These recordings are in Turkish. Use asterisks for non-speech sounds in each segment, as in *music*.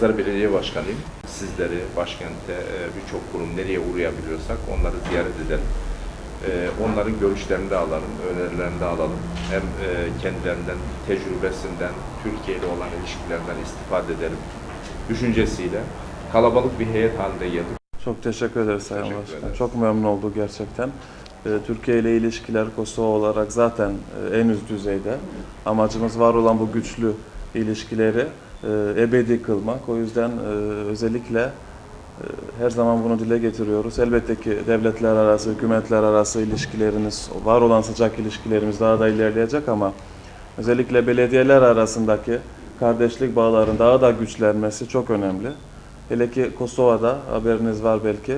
Adapazarı Belediye Başkanıyım. Sizleri, başkente e, birçok kurum nereye uğrayabiliyorsak onları ziyaret edelim. E, Onların görüşlerini de alalım, önerilerini de alalım. Hem e, kendilerinden, tecrübesinden, Türkiye ile olan ilişkilerinden istifade edelim. Düşüncesiyle kalabalık bir heyet halinde geldik. Çok teşekkür ederiz Sayın Teşekkür Başkan. ederiz. Çok memnun olduk gerçekten. Türkiye ile ilişkiler Kosova olarak zaten en üst düzeyde. Amacımız var olan bu güçlü ilişkileri ebedi kılmak. O yüzden e, özellikle e, her zaman bunu dile getiriyoruz. Elbette ki devletler arası, hükümetler arası ilişkilerimiz, var olan sıcak ilişkilerimiz daha da ilerleyecek ama özellikle belediyeler arasındaki kardeşlik bağların daha da güçlenmesi çok önemli. Hele ki Kosova'da haberiniz var belki e,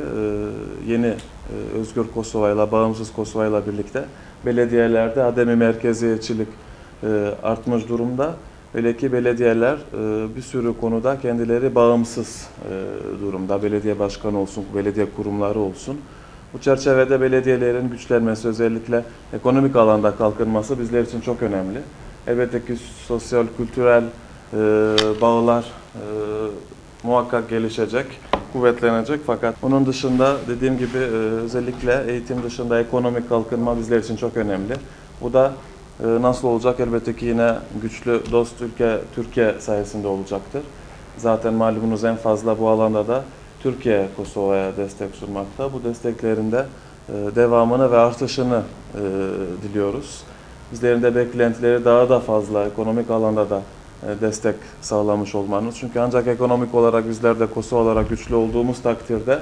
yeni e, Özgür Kosova ile bağımsız Kosova ile birlikte belediyelerde ademi merkeziyetçilik e, artmış durumda. Hele ki belediyeler e, bir sürü konuda kendileri bağımsız e, durumda. Belediye başkanı olsun, belediye kurumları olsun. Bu çerçevede belediyelerin güçlenmesi özellikle ekonomik alanda kalkınması bizler için çok önemli. Elbette ki sosyal, kültürel e, bağlar e, muhakkak gelişecek, kuvvetlenecek fakat onun dışında dediğim gibi e, özellikle eğitim dışında ekonomik kalkınma bizler için çok önemli. Bu da nasıl olacak? Elbette ki yine güçlü dost ülke Türkiye sayesinde olacaktır. Zaten malumunuz en fazla bu alanda da Türkiye Kosova'ya destek sunmakta. Bu desteklerinde e, devamını ve artışını e, diliyoruz. Bizlerin de beklentileri daha da fazla ekonomik alanda da e, destek sağlamış olmanız. Çünkü ancak ekonomik olarak bizler de Kosova olarak güçlü olduğumuz takdirde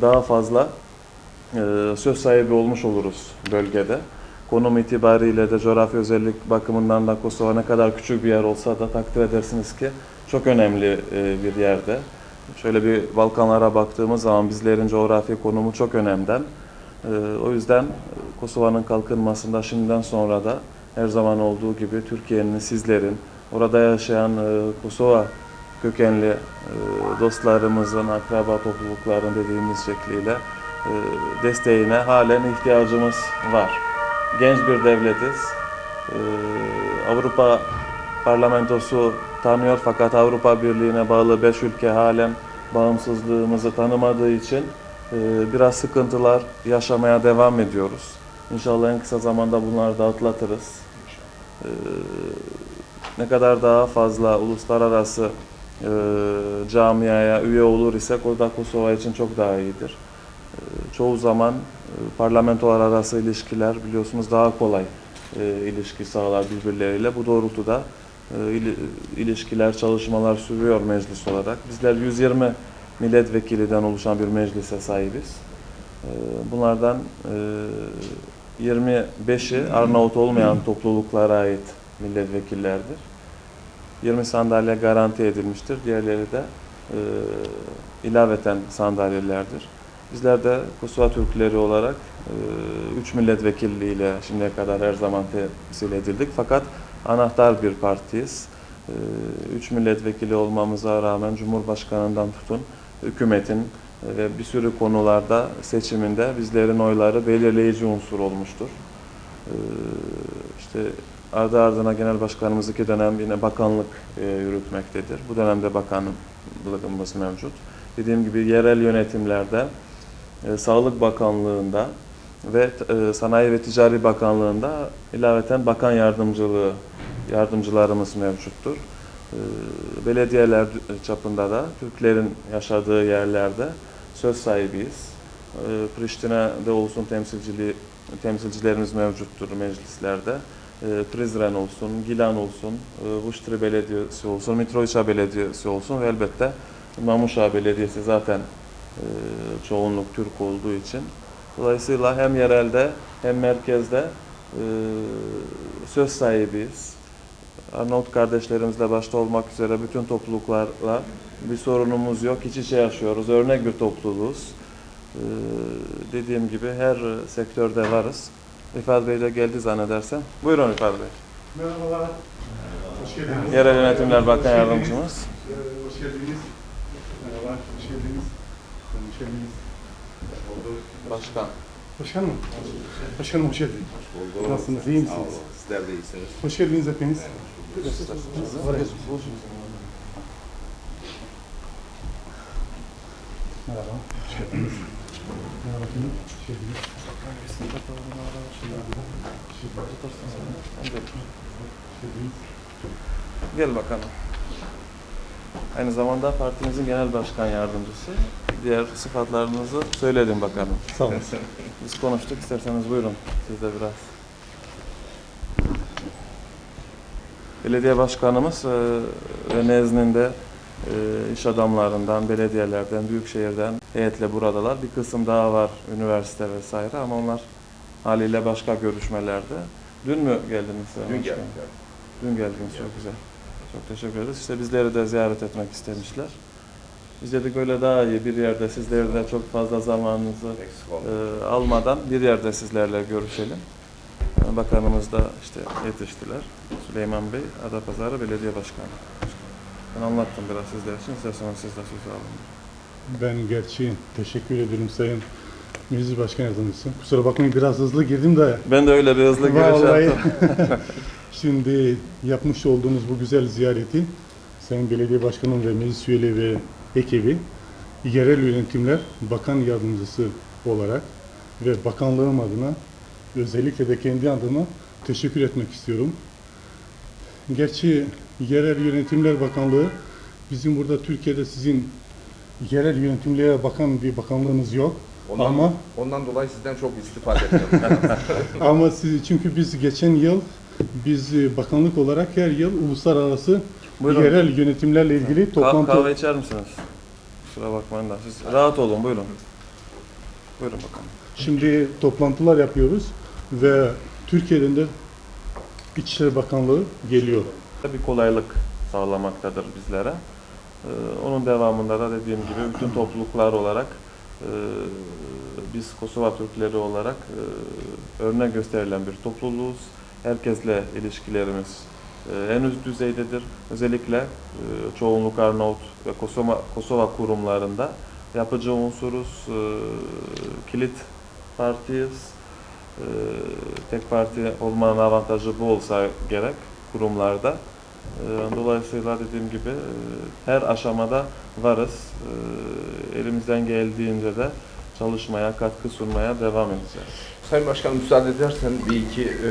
daha fazla söz sahibi olmuş oluruz bölgede. Konum itibariyle de coğrafi özellik bakımından da Kosova ne kadar küçük bir yer olsa da takdir edersiniz ki çok önemli e, bir yerde. Şöyle bir Balkanlara baktığımız zaman bizlerin coğrafi konumu çok önemden. E, O yüzden Kosova'nın kalkınmasında şimdiden sonra da her zaman olduğu gibi Türkiye'nin, sizlerin, orada yaşayan e, Kosova kökenli dostlarımızın, akraba toplulukların dediğimiz şekliyle desteğine halen ihtiyacımız var. Genç bir devletiz. E, Avrupa Parlamentosu tanıyor fakat Avrupa Birliği'ne bağlı 5 ülke halen bağımsızlığımızı tanımadığı için e, biraz sıkıntılar yaşamaya devam ediyoruz. İnşallah en kısa zamanda bunları da atlatırız. E, ne kadar daha fazla uluslararası e, camiaya üye olur isek o da Kosova için çok daha iyidir. E, çoğu zaman parlamentolar arası ilişkiler biliyorsunuz daha kolay e, ilişki sağlar birbirleriyle. Bu doğrultuda e, ili- ilişkiler, çalışmalar sürüyor meclis olarak. Bizler 120 milletvekiliden oluşan bir meclise sahibiz. E, bunlardan e, 25'i Arnavut olmayan topluluklara ait milletvekillerdir. 20 sandalye garanti edilmiştir. Diğerleri de e, ilaveten sandalyelerdir. Bizler de Kosova Türkleri olarak 3 milletvekilliğiyle şimdiye kadar her zaman temsil edildik. Fakat anahtar bir partiyiz. 3 milletvekili olmamıza rağmen Cumhurbaşkanından tutun hükümetin ve bir sürü konularda seçiminde bizlerin oyları belirleyici unsur olmuştur. İşte ardı ardına genel başkanımız iki dönem yine bakanlık e, yürütmektedir. Bu dönemde bakanlığımız mevcut. Dediğim gibi yerel yönetimlerde, e, Sağlık Bakanlığı'nda ve e, Sanayi ve Ticari Bakanlığı'nda ilaveten bakan yardımcılığı yardımcılarımız mevcuttur. E, Belediyeler çapında da Türklerin yaşadığı yerlerde söz sahibiyiz. E, Priştine'de olsun temsilciliği temsilcilerimiz mevcuttur meclislerde. E, Prizren olsun, Gilan olsun, e, Vuştri Belediyesi olsun, Mitrovica Belediyesi olsun ve elbette Mamuşa Belediyesi zaten çoğunluk Türk olduğu için. Dolayısıyla hem yerelde hem merkezde e, söz sahibiyiz. Arnavut kardeşlerimizle başta olmak üzere bütün topluluklarla bir sorunumuz yok. İç içe yaşıyoruz. Örnek bir topluluğuz. Ee, dediğim gibi her sektörde varız. Rifat Bey de geldi zannedersem. Buyurun Rifat Bey. Merhabalar. Hoş geldiniz. Yerel Yönetimler Bakan Yardımcımız. Ee, Hoş geldiniz. Merhaba, hoş geldiniz. Hoş geldiniz. Başkan. Başkanım. Başkanım hoş geldiniz. Nasılsınız, iyi misiniz? Sağ olun. Sizler de iyisiniz. Hoş geldiniz hepiniz. Merhaba, hoş geldiniz. Merhaba hoş geldiniz. Gel bakalım. Aynı zamanda partimizin genel başkan yardımcısı. Diğer sıfatlarınızı söyledim bakalım. Sağ olun. *laughs* Biz konuştuk. isterseniz buyurun. Siz de biraz. Belediye başkanımız e, ve nezdinde e, iş adamlarından, belediyelerden, büyükşehirden heyetle buradalar. Bir kısım daha var üniversite vesaire ama onlar haliyle başka görüşmelerde. Dün mü geldiniz? Sayın Dün geldik. Dün geldiniz. Çok güzel. Çok teşekkür ederiz. İşte bizleri de ziyaret etmek istemişler. Biz dedik öyle daha iyi bir yerde sizleri de çok fazla zamanınızı e, almadan bir yerde sizlerle görüşelim. E, Bakanımız da işte yetiştiler. Süleyman Bey, Adapazarı Belediye Başkanı. Ben anlattım biraz sizler için. İsterseniz siz de söz alın. Ben gerçi teşekkür ederim Sayın Meclis Başkan Yardımcısı. Kusura bakmayın biraz hızlı girdim de. Ben de öyle bir hızlı giriş yaptım. *laughs* *laughs* Şimdi yapmış olduğunuz bu güzel ziyareti Sayın Belediye Başkanım ve meclis üyeleri ve ekibi yerel yönetimler bakan yardımcısı olarak ve bakanlığım adına özellikle de kendi adıma teşekkür etmek istiyorum. Gerçi yerel yönetimler bakanlığı bizim burada Türkiye'de sizin yerel yönetimliğe bakan bir bakanlığınız yok. Ondan, Ama ondan dolayı sizden çok istifade ediyorum. *laughs* Ama siz çünkü biz geçen yıl biz bakanlık olarak her yıl uluslararası Buyurun. yerel yönetimlerle ilgili Ka- toplantı kahve içer misiniz? Kusura bakmayın da siz rahat olun buyurun. Buyurun bakalım. şimdi toplantılar yapıyoruz ve Türkiye'den de İçişleri Bakanlığı geliyor. bir kolaylık sağlamaktadır bizlere. Ee, onun devamında da dediğim gibi bütün topluluklar olarak e, biz Kosova Türkleri olarak e, örnek gösterilen bir topluluğuz. Herkesle ilişkilerimiz e, en üst düzeydedir. Özellikle e, çoğunluk Arnavut ve Kosova, Kosova kurumlarında yapıcı unsuruz, e, kilit partiyiz. E, tek parti olmanın avantajı bu olsa gerek kurumlarda. Dolayısıyla dediğim gibi her aşamada varız. Elimizden geldiğince de çalışmaya, katkı sunmaya devam edeceğiz. Sayın Başkanım müsaade edersen bir iki e,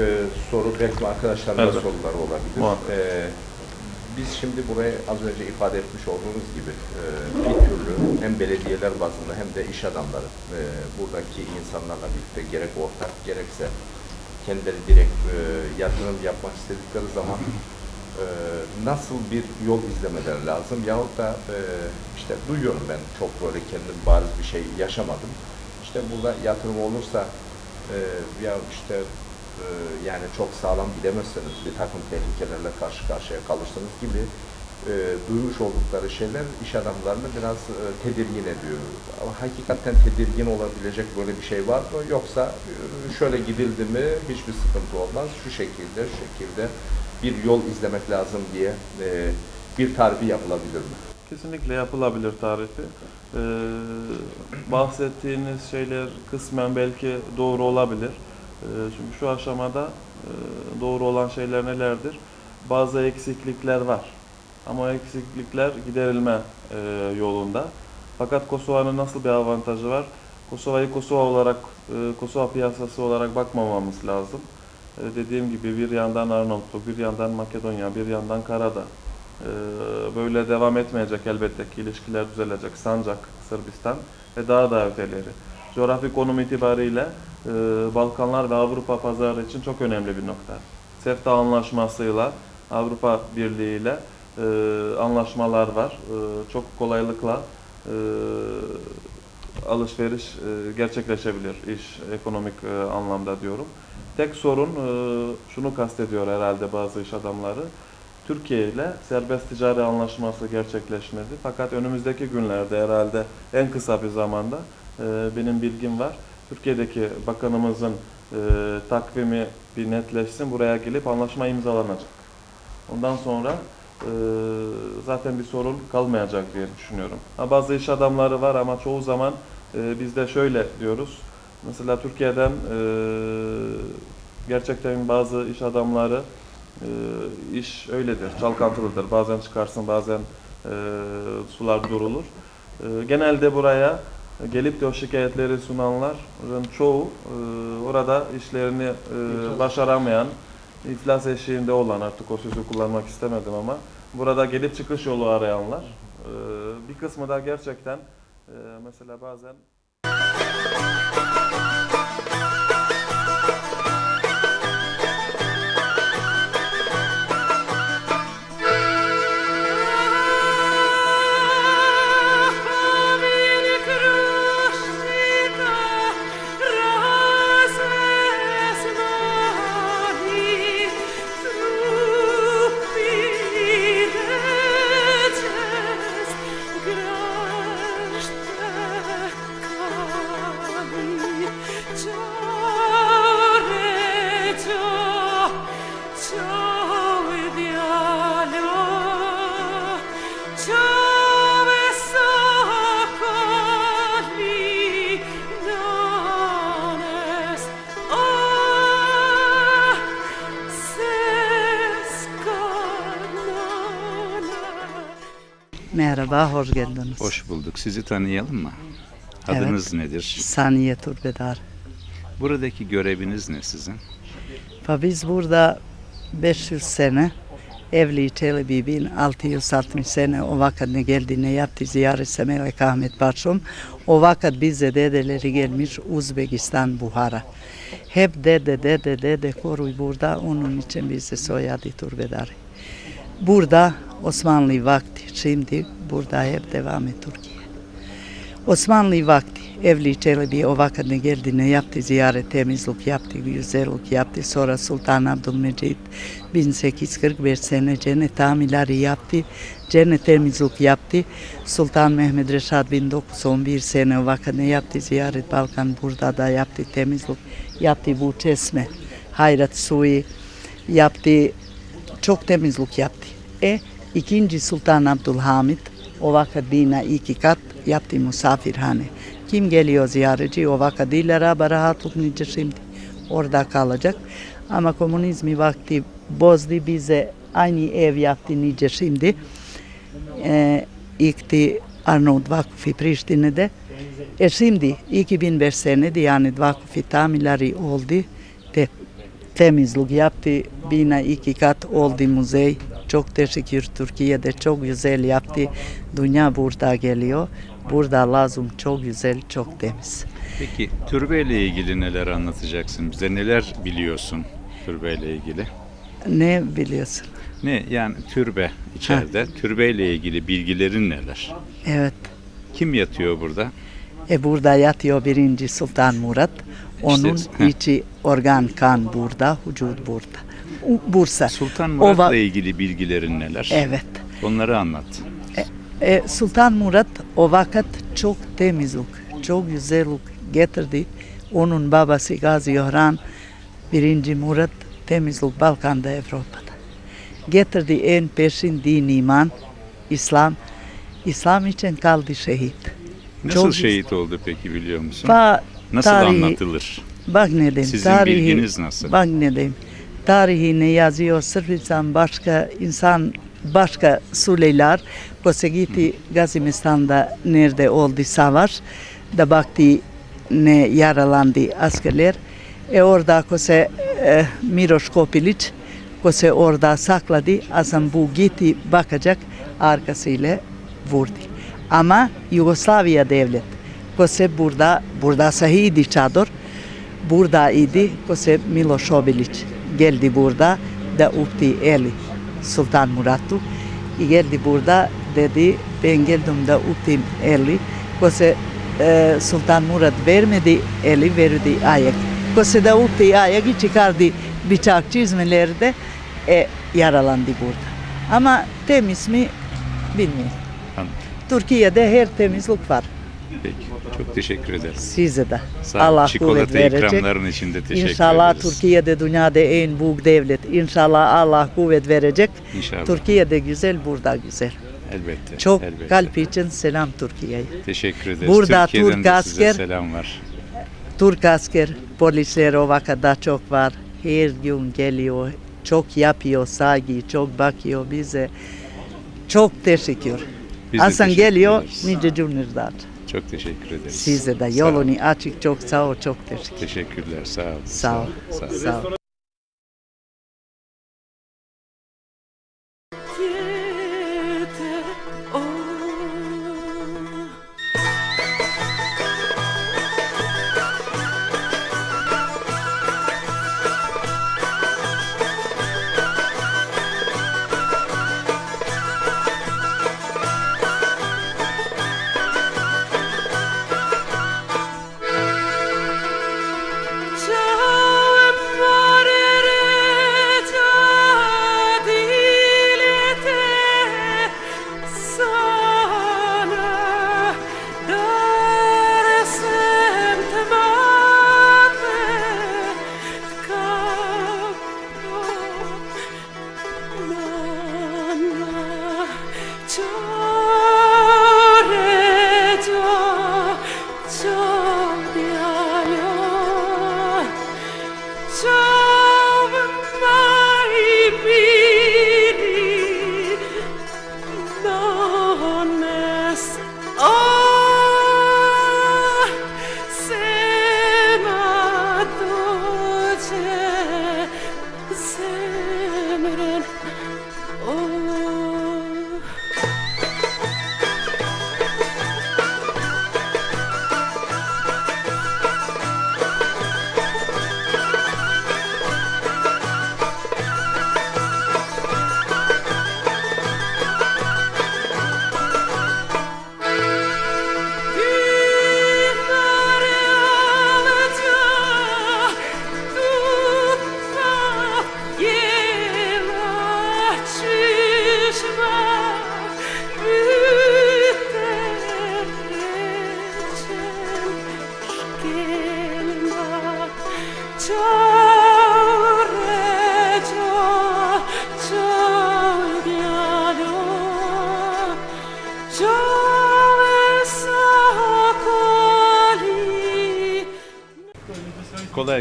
soru belki arkadaşlarımın da Elbette. soruları olabilir. Muhakkak. E, biz şimdi buraya az önce ifade etmiş olduğunuz gibi e, bir türlü hem belediyeler bazında hem de iş adamları e, buradaki insanlarla birlikte gerek ortak gerekse kendileri direkt e, yatırım yapmak istedikleri zaman e, nasıl bir yol izlemeleri lazım yahut da e, işte duyuyorum ben çok böyle kendim bariz bir şey yaşamadım. İşte burada yatırım olursa e, ya işte e, yani çok sağlam gidemezseniz bir takım tehlikelerle karşı karşıya kalırsınız gibi e, duymuş oldukları şeyler iş adamlarını biraz e, tedirgin ediyor. Ama hakikaten tedirgin olabilecek böyle bir şey var mı? Yoksa şöyle gidildi mi hiçbir sıkıntı olmaz. Şu şekilde, şu şekilde bir yol izlemek lazım diye e, bir tarifi yapılabilir mi? Kesinlikle yapılabilir tarifi. Ee, bahsettiğiniz şeyler kısmen belki doğru olabilir. Ee, çünkü şu aşamada e, doğru olan şeyler nelerdir? Bazı eksiklikler var. Ama eksiklikler giderilme e, yolunda. Fakat Kosova'nın nasıl bir avantajı var? Kosova'yı Kosova olarak, e, Kosova piyasası olarak bakmamamız lazım. E, dediğim gibi bir yandan Arnavutluk, bir yandan Makedonya, bir yandan Karadağ. Ee, böyle devam etmeyecek elbette ki ilişkiler düzelecek. Sancak, Sırbistan ve daha da öteleri. Coğrafi konum itibariyle e, Balkanlar ve Avrupa pazarı için çok önemli bir nokta. CEFTA anlaşmasıyla Avrupa Birliği ile e, anlaşmalar var. E, çok kolaylıkla e, alışveriş e, gerçekleşebilir iş ekonomik e, anlamda diyorum. Tek sorun e, şunu kastediyor herhalde bazı iş adamları. Türkiye ile serbest ticari anlaşması gerçekleşmedi. Fakat önümüzdeki günlerde herhalde en kısa bir zamanda e, benim bilgim var. Türkiye'deki bakanımızın takvimi bir netleşsin. Buraya gelip anlaşma imzalanacak. Ondan sonra e, zaten bir sorun kalmayacak diye düşünüyorum. Ha, bazı iş adamları var ama çoğu zaman e, biz de şöyle diyoruz. Mesela Türkiye'den e, gerçekten bazı iş adamları e, iş öyledir, çalkantılıdır. Bazen çıkarsın, bazen e, sular durulur. E, genelde buraya gelip de o şikayetleri sunanların çoğu e, orada işlerini e, başaramayan, iflas eşiğinde olan artık o sözü kullanmak istemedim ama burada gelip çıkış yolu arayanlar. E, bir kısmı da gerçekten e, mesela bazen Merhaba, hoş geldiniz. Hoş bulduk. Sizi tanıyalım mı? Adınız nedir? Saniye Turbedar. Buradaki göreviniz ne sizin? Biz burada 500 sene evli Telebibin 660 sene o vakit ne geldi ne yaptı ziyaret Semelek Ahmet Başım. O vakit bize dedeleri gelmiş Uzbekistan Buhara. Hep dede dede dede koruy burada onun için bize soyadı Turbedar. Burada Osmanlı vakti şimdi burada hep devam et Türkiye. Osmanlı vakti Evli Çelebi o vakit ne geldi ne yaptı ziyaret temizlik yaptı, güzellik yaptı. Sonra Sultan Abdülmecid 1845 sene cennet amileri yaptı. Cennet temizlik yaptı. Sultan Mehmet Reşat 1911 sene o vakit ne yaptı ziyaret Balkan burada da yaptı temizlik. Yaptı bu çeşme. Hayrat suyu yaptı. Çok temizlik yaptı. E ikinci Sultan Abdülhamit o vakit bina iki kat yaptı misafirhane. Kim geliyor ziyaretçi o vakit dillere rahatlık nice şimdi orada kalacak. Ama komünizmi vakti bozdu bize aynı ev yaptı nice şimdi. E, yıktı Arnavut Vakfı Priştine'de. E şimdi 2005 senede yani vakfı tamirleri oldu. Te, temizlik yaptı. Bina iki kat oldu müzey. Çok teşekkür Türkiye'de çok güzel yaptı. Dünya burada geliyor. Burada lazım çok güzel, çok temiz. Peki türbeyle ilgili neler anlatacaksın bize? Neler biliyorsun türbeyle ilgili? Ne biliyorsun? Ne yani türbe içeride. Türbeyle ilgili bilgilerin neler? Evet. Kim yatıyor burada? E burada yatıyor birinci Sultan Murat. Onun heh. içi organ kan burada, vücut burada. Bursa. Sultan Murat'la ilgili bilgilerin neler? Evet. Onları anlat. E, Sultan Murat o vakit çok temizlik, çok güzellik getirdi. Onun babası Gazi Orhan, birinci Murat temizlik Balkan'da, Avrupa'da. Getirdi en peşin din iman, İslam. İslam için kaldı şehit. Nasıl Çok- şehit oldu peki biliyor musun? Ba Nasıl tarihi- anlatılır? Bak ne diyeyim. Sizin tarihi, bilginiz nasıl? Bak ne diyeyim. Tarihi ne yazıyor Sırbistan başka insan başka Süleyler Kose gitti Gazimistan'da nerede oldu savaş da baktı ne yaralandı askerler. E orada Kose e, Miroš Kopilić Kose orada sakladı. Asam bu gitti bakacak arkasıyla vurdu. Ama Yugoslavya devlet Kose burada burada sahiydi çadır burada idi Kose Miloš Obilić geldi burada da upti Eli Sultan Murat'u i geldi burada dedi ben geldim da uptim Eli. Kose e, Sultan Murat vermedi Eli verdi ayak Kose da upti ayak i çıkardı bıçak çizmeleri de e, yaralandı burada. Ama temiz mi bilmiyorum. Türkiye'de her temizlik var Peki. Çok teşekkür ederiz. size de Sağ. Allah kuvvet Çikolata verecek ikramların için de teşekkür İnşallah ederiz. Türkiye'de dünyada en büyük devlet. İnşallah Allah kuvvet verecek. İnşallah. Türkiye'de güzel, burada güzel. Elbette. Çok elbette. kalp için selam Türkiye'ye. Teşekkür ederiz. Burada Türkiye'den Türk de size asker- selam var. Türk asker, polisler o vakada çok var. Her gün geliyor. Çok yapıyor saygı, çok bakıyor bize. Çok teşekkür. Biz Hasan teşekkür geliyor nice cümleler. Çok teşekkür ederiz. Size de yolunu açık çok sağ ol çok teşekkür. Teşekkürler. Sağ ol. Sağ ol. Sağ ol. Sağ ol.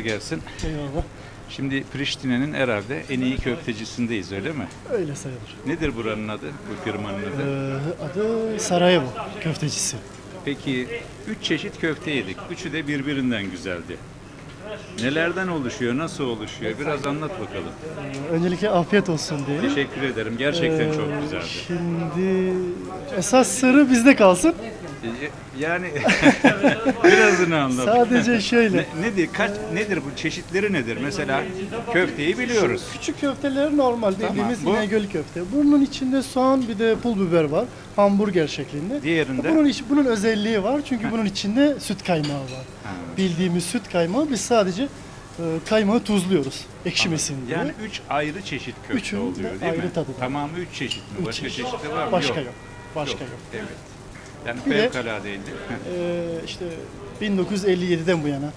Gelsin. Şimdi Priştine'nin herhalde en iyi köftecisindeyiz öyle mi? Öyle sayılır. Nedir buranın adı, bu firmanın adı? Ee, adı Sarajevo köftecisi. Peki üç çeşit köfte yedik. Üçü de birbirinden güzeldi. Nelerden oluşuyor, nasıl oluşuyor? Biraz anlat bakalım. Öncelikle afiyet olsun diyelim. Teşekkür ederim. Gerçekten Ee, çok güzeldi. Şimdi esas sırrı bizde kalsın. Yani *laughs* birazını anlat. Sadece *laughs* şöyle. Ne, nedir? Kaç nedir bu çeşitleri nedir? Mesela köfteyi biliyoruz. Küçük köfteler normal dediğimiz bu- İnegöl köfte. Bunun içinde soğan bir de pul biber var. Hamburger şeklinde. Diğerinde Bunun iç, bunun özelliği var çünkü bunun içinde süt kaymağı var. Bildiğimiz süt kaymağı biz sadece e, kaymağı tuzluyoruz ekşimesin diye. yani üç ayrı çeşit köfte Üçün oluyor de değil ayrı mi? tadı. Tamamı üç çeşit mi? Üç Başka çeşit. çeşitli var mı? Başka yok. Başka yok. Evet. Yani Bir de- fevkaladeydi. Ee, işte 1957'den bu yana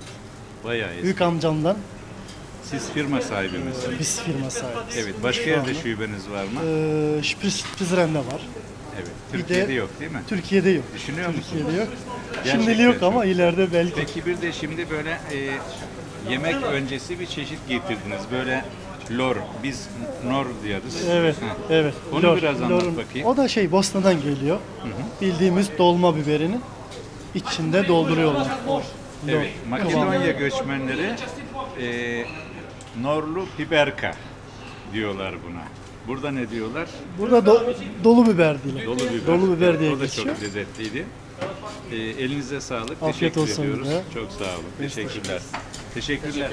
Bayağı eski. büyük amcamdan Siz firma sahibi misiniz? biz firma sahibiz. Evet. Başka yerde şubeniz var mı? Şpris- Prizren'de var. Evet. bir de- Türkiye'de yok değil mi? Türkiye'de yok. Düşünüyor musunuz? Türkiye'de yok. Gerçekten Şimdilik yok çok. ama ileride belki. Peki bir de şimdi böyle e, yemek öncesi bir çeşit getirdiniz. Böyle lor. Biz nor diyoruz. Evet, Ha. evet. Onu biraz anlat bakayım. O da şey Bosna'dan geliyor. Bildiğimiz dolma biberini içinde dolduruyorlar. Lor Evet. Makedonya göçmenleri e, norlu piberka diyorlar buna. Burada ne diyorlar? Burada do- dolu biber diye. Dolu biber. Dolu biber diye O da geçiyor. çok lezzetliydi. E, elinize sağlık. Afiyet Teşekkür olsun ediyoruz. bize. Çok sağ olun. Teşekkürler. Teşekkürler.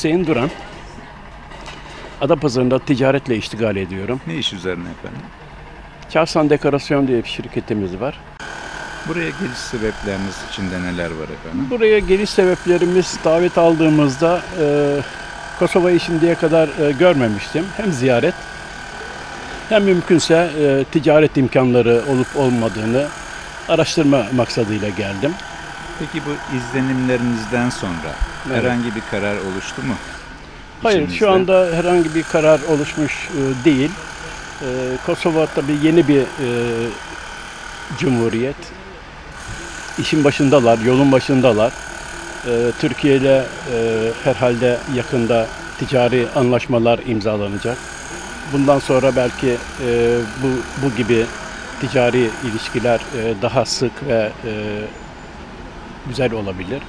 Hüseyin Duran. Adapazarı'nda ticaretle iştigal ediyorum. Ne iş üzerine efendim? Çarsan Dekorasyon diye bir şirketimiz var. Buraya geliş sebepleriniz içinde neler var efendim? Buraya geliş sebeplerimiz davet aldığımızda e, Kosova'yı şimdiye kadar e, görmemiştim. Hem ziyaret hem mümkünse e, ticaret imkanları olup olmadığını araştırma maksadıyla geldim. Peki bu izlenimlerinizden sonra Evet. herhangi bir karar oluştu mu? Hayır, İçinizde? şu anda herhangi bir karar oluşmuş e, değil. E, Kosova tabii yeni bir e, cumhuriyet. İşin başındalar, yolun başındalar. E, Türkiye ile e, herhalde yakında ticari anlaşmalar imzalanacak. Bundan sonra belki e, bu bu gibi ticari ilişkiler e, daha sık ve e, güzel olabilir.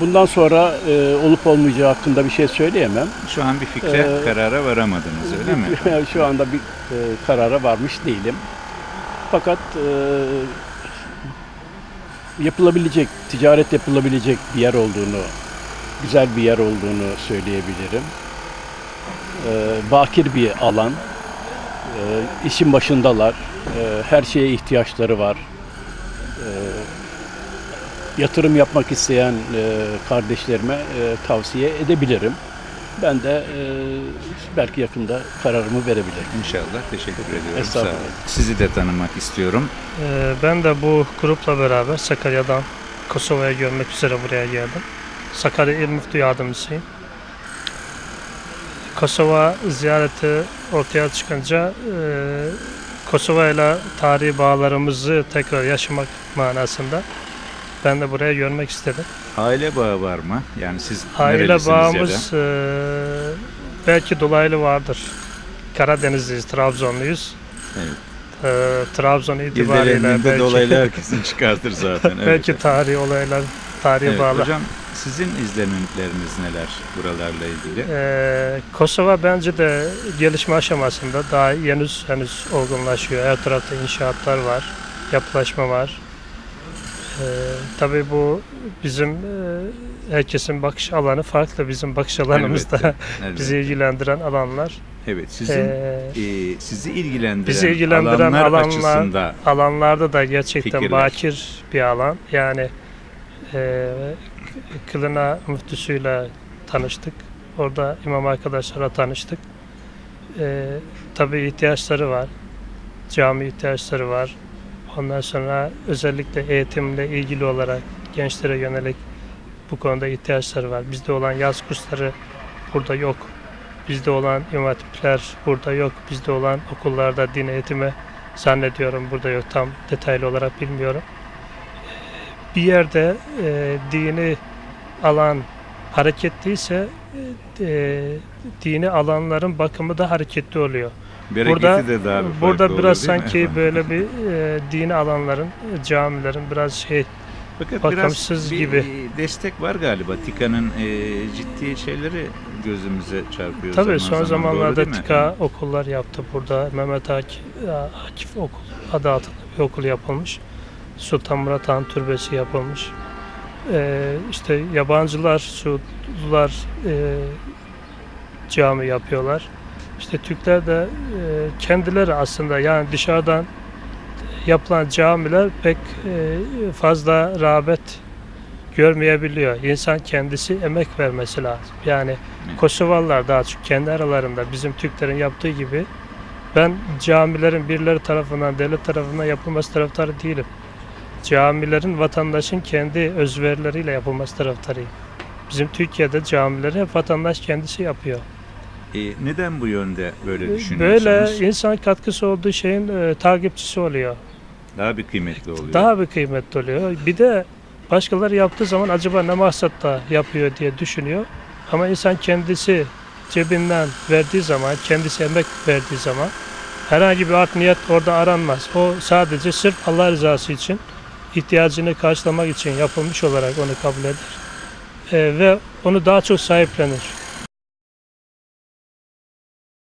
Bundan sonra e, olup olmayacağı hakkında bir şey söyleyemem. Şu an bir fikre, Ee, karara varamadınız öyle mi? *laughs* Şu anda bir e, karara varmış değilim. Fakat e, yapılabilecek, ticaret yapılabilecek bir yer olduğunu, güzel bir yer olduğunu söyleyebilirim. E, bakir bir alan, e, işin başındalar, e, her şeye ihtiyaçları var. E, yatırım yapmak isteyen e, kardeşlerime e, tavsiye edebilirim. Ben de e, belki yakında kararımı verebilirim. İnşallah. Teşekkür ediyorum. Sağ Estağfurullah. olun. Sizi de tanımak istiyorum. Ee, Ben de bu grupla beraber Sakarya'dan Kosova'ya görmek üzere buraya geldim. Sakarya İl Müftü Yardımcısıyım. Kosova ziyareti ortaya çıkınca e, Kosova ile tarihi bağlarımızı tekrar yaşamak manasında ben de buraya görmek istedim. Aile bağı var mı? Yani siz Aile nerelisiniz ya da? bağımız e, belki dolaylı vardır. Karadenizliyiz, Trabzonluyuz. Evet. E, Trabzon itibariyle belki, dolaylı herkesin *laughs* çıkartır zaten. Evet. belki tarihi olaylar, tarihi Evet, bağlı. hocam sizin izlenimleriniz neler buralarla ilgili? Ee, Kosova bence de gelişme aşamasında daha henüz henüz olgunlaşıyor. Her tarafta inşaatlar var, yapılaşma var. Ee, tabii bu bizim e, herkesin bakış alanı farklı. Bizim bakış alanımız da Elbette, *laughs* elbette. bizi ilgilendiren alanlar. Evet, sizin Ee, e, sizi ilgilendiren, bizi ilgilendiren alanlar, alanlar- açısında alanlarda da gerçekten Fikirler. bakir bir alan. Yani e, Kılına müftüsüyle tanıştık. Orada imam arkadaşlarla tanıştık. E, tabii ihtiyaçları var. Cami ihtiyaçları var. Ondan sonra özellikle eğitimle ilgili olarak gençlere yönelik bu konuda ihtiyaçları var. Bizde olan yaz kursları burada yok. Bizde olan imam hatipler burada yok. Bizde olan okullarda din eğitimi zannediyorum burada yok. Tam detaylı olarak bilmiyorum. Bir yerde e, dini alan hareketliyse e, e, dini alanların bakımı da hareketli oluyor. Bereketi burada- de daha bir Burada biraz mi sanki *laughs* böyle bir e, dini alanların, e, camilerin biraz şey Fakat bakımsız biraz bir gibi. e, destek var galiba. TİKA'nın e, ciddi şeyleri gözümüze çarpıyor Tabii zaman son zaman. Zamanlarda TİKA okullar yaptı burada. Mehmet Akif, Akif Okul adı altında bir okul yapılmış. Sultan Murat Han Türbesi yapılmış. Ee, işte yabancılar, Suudlular e, cami yapıyorlar. İşte Türkler de e, kendileri aslında yani dışarıdan yapılan camiler pek e, fazla rağbet görmeyebiliyor. İnsan kendisi emek vermesi lazım. Yani Kosovalılar daha çok kendi aralarında bizim Türklerin yaptığı gibi ben camilerin birileri tarafından, devlet tarafından yapılması taraftarı değilim. Camilerin vatandaşın kendi özverileriyle yapılması taraftarıyım. Bizim Türkiye'de camileri hep vatandaş kendisi yapıyor. E, neden bu yönde böyle düşünüyorsunuz? Böyle insan katkısı olduğu şeyin e, takipçisi oluyor. Daha bir kıymetli oluyor. Daha bir kıymetli oluyor. Bir de başkaları yaptığı zaman acaba ne maksatla yapıyor diye düşünüyor. Ama insan kendisi cebinden verdiği zaman, kendisi emek verdiği zaman herhangi bir art niyet orada aranmaz. O sadece sırf Allah rızası için ihtiyacını karşılamak için yapılmış olarak onu kabul eder. Ee, ve onu daha çok sahiplenir.